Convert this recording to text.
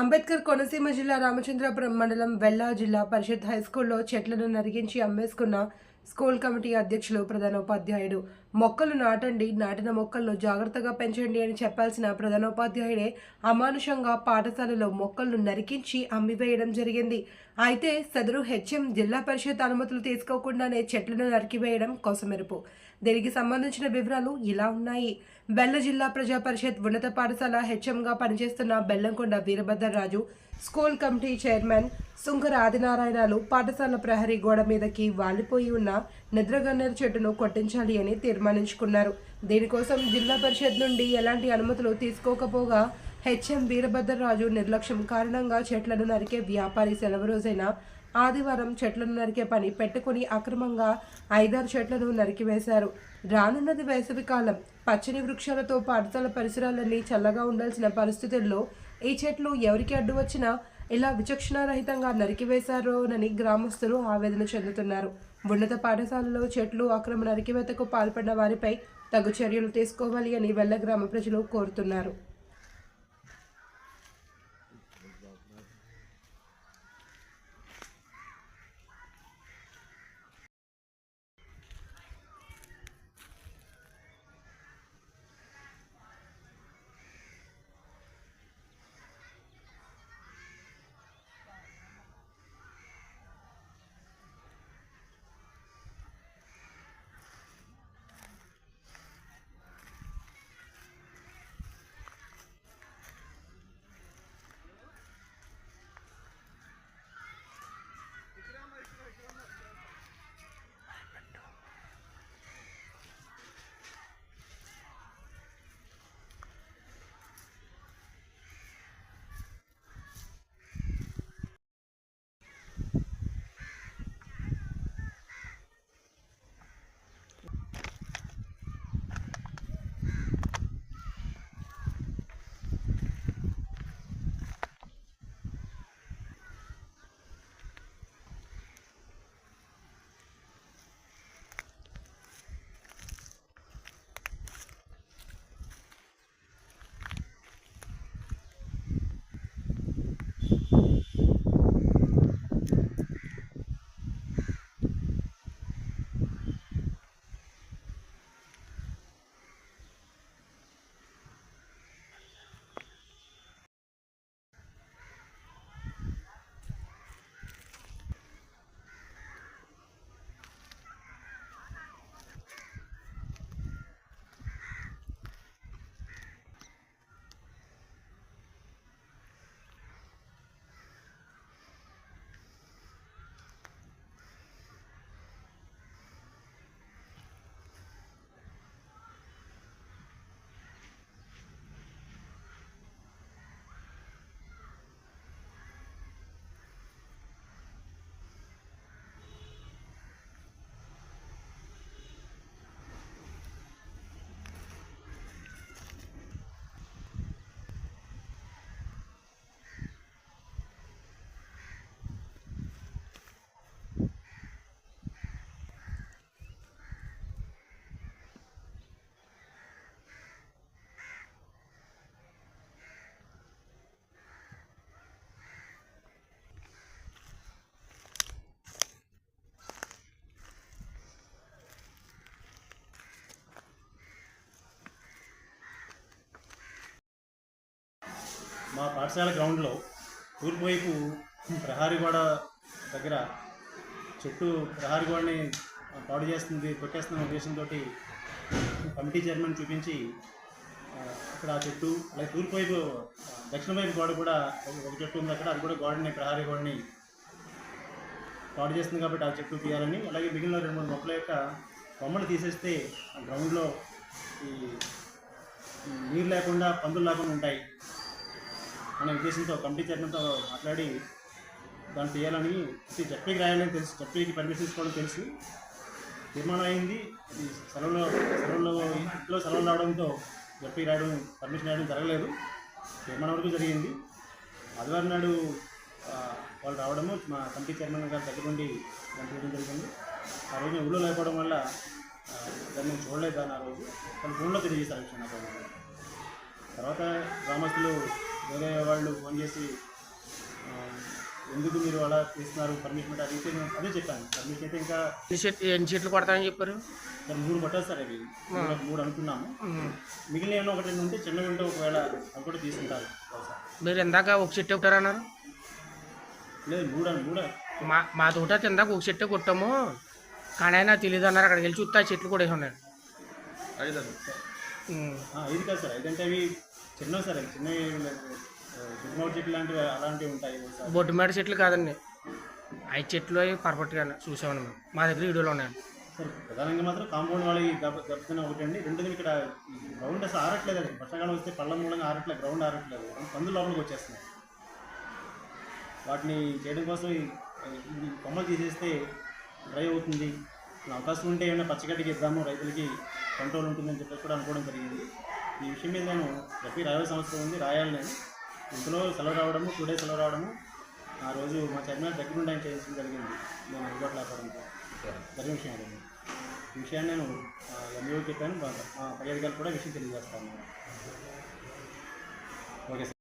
అంబేద్కర్ కోనసీమ జిల్లా రామచంద్రపురం మండలం వెల్లా జిల్లా పరిషత్ హైస్కూల్లో చెట్లను నరిగించి అమ్మేసుకున్న స్కూల్ కమిటీ అధ్యక్షులు ప్రధానోపాధ్యాయుడు. మొక్కలు నాటండి నాటిన మొక్కలను జాగ్రత్తగా పెంచండి అని చెప్పాల్సిన ప్రధానోపాధ్యాయుడే అమానుషంగా పాఠశాలలో మొక్కలను నరికించి అమ్మివేయడం జరిగింది. అయితే సదరు హెచ్ఎం జిల్లా పరిషత్ అనుమతులు తీసుకోకుండానే చెట్లను నరికివేయడం కొసమెరుపు. దీనికి సంబంధించిన వివరాలు ఇలా ఉన్నాయి. బెల్ల జిల్లా ప్రజా పరిషత్ ఉన్నత పాఠశాల హెచ్ఎంగా పనిచేస్తున్న Bellamkonda Veerabhadraraju school committee chairman Sunkara ఆదినారాయణలు పాఠశాల ప్రహరీ గోడ మీదకి వాలిపోయి ఉన్న నిద్రగన్నేరు చెట్టును కొట్టించాలి అని తీర్మానించుకున్నారు. దీనికోసం జిల్లా పరిషత్ నుండి ఎలాంటి అనుమతులు తీసుకోకపోగా హెచ్ఎం వీరభద్రరాజు నిర్లక్ష్యం కారణంగా చెట్లను నరికే వ్యాపారి సెలవు రోజైన ఆదివారం చెట్లను నరికే పని పెట్టుకుని అక్రమంగా ఐదారు చెట్లను నరికివేశారు. రానున్నది వేసవికాలం పచ్చని వృక్షాలతో పాఠశాల పరిసరాలన్నీ చల్లగా ఉండాల్సిన పరిస్థితుల్లో ఈ చెట్లు ఎవరికి అడ్డు వచ్చినా ఇలా విచక్షణారహితంగా నరికివేశారోనని గ్రామస్తులు ఆవేదన చెందుతున్నారు. ఉన్నత పాఠశాలలో చెట్లు ఆక్రమణ నరికివేతకు పాల్పడిన వారిపై తగు చర్యలు తీసుకోవాలి అని వెల్ల గ్రామ ప్రజలు కోరుతున్నారు. పాఠశాల గ్రౌండ్లో తూర్పు వైపు ప్రహారీ గోడ దగ్గర చెట్టు ప్రహారీ గోడని పాడు చేస్తుంది కొట్టేస్తున్న ఉద్దేశంతో కమిటీ చైర్మన్ చూపించి అక్కడ ఆ చెట్టు అలాగే తూర్పు వైపు దక్షిణ వైపు గోడ కూడా ఒక చెట్టు ఉంది అక్కడ అది కూడా గోడని ప్రహారీ గోడని పాడు చేస్తుంది కాబట్టి ఆ చెట్టు తీయాలని అలాగే మిగిలిన రెండు మూడు మొక్కల యొక్క కొమ్మలు తీసేస్తే ఆ గ్రౌండ్లో ఈ నీరు లేకుండా పందులు లేకుండా ఉంటాయి. అనే ఉద్దేశంతో కమిటీ చైర్మన్తో మాట్లాడి దాన్ని చేయాలని జడ్పీకి రాయాలని తెలుసు. జడ్పీకి పర్మిషన్ తీసుకోవడం తెలుసు. తీర్మానం అయింది. సెలవులో సెలవులో సెలవుల్లో ఇంట్లో సెలవులు రావడంతో జడ్పీకి రాయడం పర్మిషన్ రాయడం జరగలేదు. తీర్మానం వరకు జరిగింది. ఆదివారం నాడు వాళ్ళు రావడము మా కమిటీ చైర్మన్ గారి దగ్గర నుండి దాన్ని జరిగింది. ఆ రోజు ఊళ్ళో లేకపోవడం వల్ల దాన్ని నేను చూడలేదు ఆ రోజు. వాళ్ళు ఫోన్లో తెలియజేశారు. నాకు తర్వాత గ్రామస్తులు వేరే వాళ్ళు ఫోన్ చేసి ఎందుకు మీరు అలా చేస్తున్నారు? పర్మిషన్ అంటే అడిగితే నేను అదే చెప్పాను. పర్మిషన్ అయితే ఇంకా ఎన్ని చెట్లు కొడతారని చెప్పారు? మరి మూడు పట్టాలి సార్ అవి. మూడు- అనుకున్నాము. మిగిలిన ఏమైనా ఒకటి రెండు ఉంటే చిన్నవి ఉంటే ఒకవేళ అవి కూడా తీసుకుంటారు. మీరు ఇందాక ఒక చెట్టు కొట్టారన్నారు? లేదు మూడు అని మూడు. మా మా తోట ఇందాక ఒక చెట్టు కొట్టాము. కానీ అయినా తెలియదు అన్నారు. అక్కడికి వెళ్ళి చూస్తే ఆ చెట్లు కూడా వేసి ఉన్నాయి ఇది కాదు సార్. ఇదంటే అవి చిన్నవి సార్ అవి చిన్నవి దుర్మౌట్ చెట్లు లాంటివి అలాంటివి ఉంటాయి సార్. బొడ్డు మేడ చెట్లు కాదండి. ఐదు చెట్లు అవి పర్ఫెక్ట్గా చూసామని మేము. మా దగ్గర వీడియోలో ఉన్నాయండి. సార్ ప్రధానంగా మాత్రం కాంపౌండ్ వాళ్ళకి దెబ్బ దెబ్బతిన ఒకటి అండి. రెండోది ఇక్కడ గ్రౌండ్ అసలు ఆరట్లేదు అది వర్షాకాలం వస్తే పళ్ళ మూలంగా ఆరట్లేదు గ్రౌండ్ ఆరట్లేదు. పందులు లోపలికి వచ్చేస్తున్నాయి. వాటిని చేయడం కోసం కొమ్మలు తీసేస్తే డ్రై అవుతుంది. అవకాశం ఉంటే ఏమైనా పచ్చగడ్డికి ఇద్దాము రైతులకి కంట్రోల్ ఉంటుందని చెప్పేసి కూడా అనుకోవడం జరిగింది. ఈ విషయం మీద నేను ప్రతి రాయాల్సిన సంవత్సరం ఉంది రాయాలి నేను. ఇంట్లో సెలవు రావడము టూ డేస్ సెలవు రావడము ఆ రోజు మా చైర్మన్ దగ్గర నుండి ఆయన చేయించడం జరిగింది. నేను అందుబాటులో లేకపోవడంతో. జరిగిన విషయం అదండి ఈ విషయాన్ని నేను ఎంఈఓ చెప్పాను. పై అధికారులు కూడా విషయం తెలియజేస్తాను ఓకే సార్.